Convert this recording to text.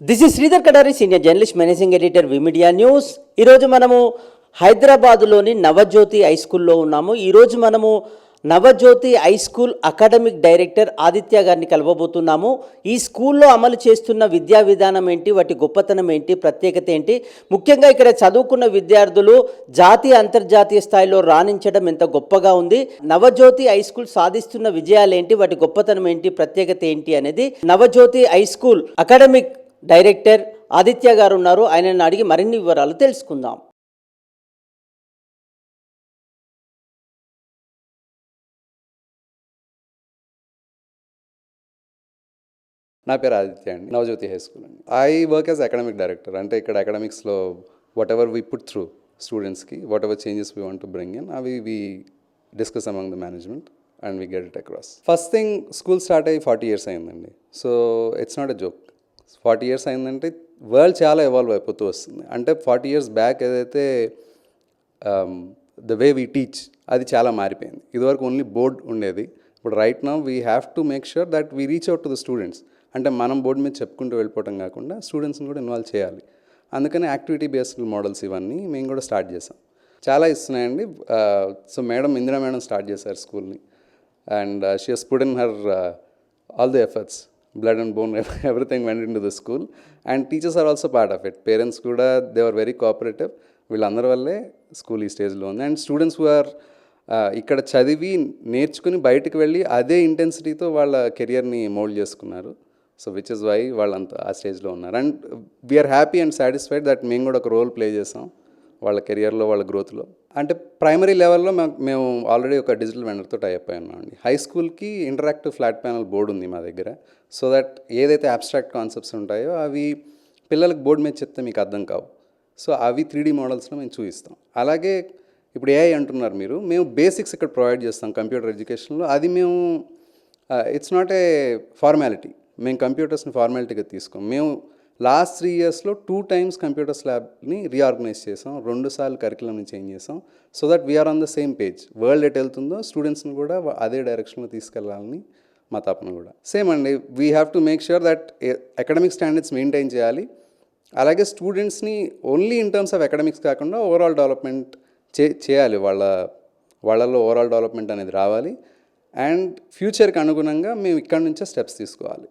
This is Sridhar Kadari senior journalist managing editor విమిడియా news ఈరోజు మనము హైదరాబాదులోని నవజ్యోతి హై స్కూల్లో ఉన్నాము. ఈరోజు మనము Navajyothi high school academic director Aditya గారిని కలవబోతున్నాము. ఈ స్కూల్లో అమలు చేస్తున్న విద్యా విధానం ఏంటి? వాటి గొప్పతనం ఏంటి? ప్రత్యేకత ఏంటి? ముఖ్యంగా ఇక్కడ చదువుకున్న విద్యార్థులు జాతీయ అంతర్జాతీయ స్థాయిలో రాణించడం ఎంత గొప్పగా ఉంది? నవజ్యోతి హై స్కూల్ సాధిస్తున్న విజయాలు ఏంటి? వాటి గొప్పతనం ఏంటి? ప్రత్యేకత ఏంటి అనేది Navajyothi high school academic director Aditya garu ఉన్నారు ఆయనను అడిగి మరిన్ని వివరాలు తెలుసుకుందాం. నా పేరు ఆదిత్య అండి. నవజ్యోతి హై స్కూల్ అండి. I work as academic director. అంటే ఇక్కడ అకాడమిక్స్లో whatever we put through స్టూడెంట్స్కి whatever changes we want to bring in అవి we discuss among the management and we get it across first thing school start అయ్యి forty years అయిందండి. So it's not a joke forty years అయిందంటే world చాలా evolve అయిపోతూ వస్తుంది. అంటే forty years back ఏదైతే the way we teach అది చాలా మారిపోయింది. ఇదివరకు ఓన్లీ బోర్డ్ ఉండేది. ఇప్పుడు right now we have to make sure that we reach out to the students. అంటే మనం బోర్డు మీద చెప్పుకుంటూ వెళ్ళిపోవటం కాకుండా స్టూడెంట్స్ని కూడా ఇన్వాల్వ్ చేయాలి. అందుకని యాక్టివిటీ బేస్డ్ మోడల్స్ ఇవన్నీ మేము కూడా స్టార్ట్ చేసాం చాలా ఇస్తున్నాయండి. So madam Indira madam start చేశారు స్కూల్ని. And she has put in her all the efforts blood and bone everything went into the school and teachers are also part of it parents కూడా they are very cooperative వీళ్ళందరి వల్లే school ఈ స్టేజ్లో ఉంది. And students who are ఇక్కడ చదివి నేర్చుకుని బయటకు వెళ్ళి అదే ఇంటెన్సిటీతో వాళ్ళ కెరియర్ని మోల్డ్ చేసుకున్నారు. సో విచ్ ఇస్ వై వాళ్ళంతా ఆ స్టేజ్లో ఉన్నారు. And we are happy and satisfied that మేము కూడా ఒక రోల్ ప్లే చేసాం వాళ్ళ కెరియర్లో వాళ్ళ గ్రోత్లో అంటే ప్రైమరీ లెవెల్లో మేము ఆల్రెడీ ఒక డిజిటల్ వెండర్తో టైప్ అయి ఉన్నామండి. హై స్కూల్కి ఇంటరాక్టివ్ ఫ్లాట్ ప్యానల్ బోర్డు ఉంది మా దగ్గర. సో దట్ ఏదైతే అబ్స్ట్రాక్ట్ కాన్సెప్ట్స్ ఉంటాయో అవి పిల్లలకు బోర్డు మీద చెప్తే మీకు అర్థం కావు. సో అవి త్రీ డీ మోడల్స్లో మేము చూపిస్తాం. అలాగే ఇప్పుడు ఏఐ అంటున్నారు మీరు. మేము బేసిక్స్ ఇక్కడ ప్రొవైడ్ చేస్తాం కంప్యూటర్ ఎడ్యుకేషన్లో. అది మేము ఇట్స్ నాట్ ఏ ఫార్మాలిటీ. మేము కంప్యూటర్స్ని ఫార్మాలిటీగా తీసుకోం. మేము లాస్ట్ త్రీ ఇయర్స్లో టూ టైమ్స్ కంప్యూటర్స్ ల్యాబ్ని రీఆర్గనైజ్ చేసాం. రెండు సార్లు కరికులంని చేంజ్ చేసాం. So that we are on the same page world at వెళ్తుందో స్టూడెంట్స్ని కూడా అదే డైరెక్షన్లో తీసుకెళ్ళాలని మా తపన కూడా. సేమ్ అండి. We have to make sure that academic standards maintain చేయాలి. అలాగే స్టూడెంట్స్ని only in terms of academics కాకుండా ఓవరాల్ డెవలప్మెంట్ చే చేయాలి. వాళ్ళ వాళ్ళల్లో ఓవరాల్ డెవలప్మెంట్ అనేది రావాలి. అండ్ ఫ్యూచర్కి అనుగుణంగా మేము ఇక్కడ నుంచే స్టెప్స్ తీసుకోవాలి.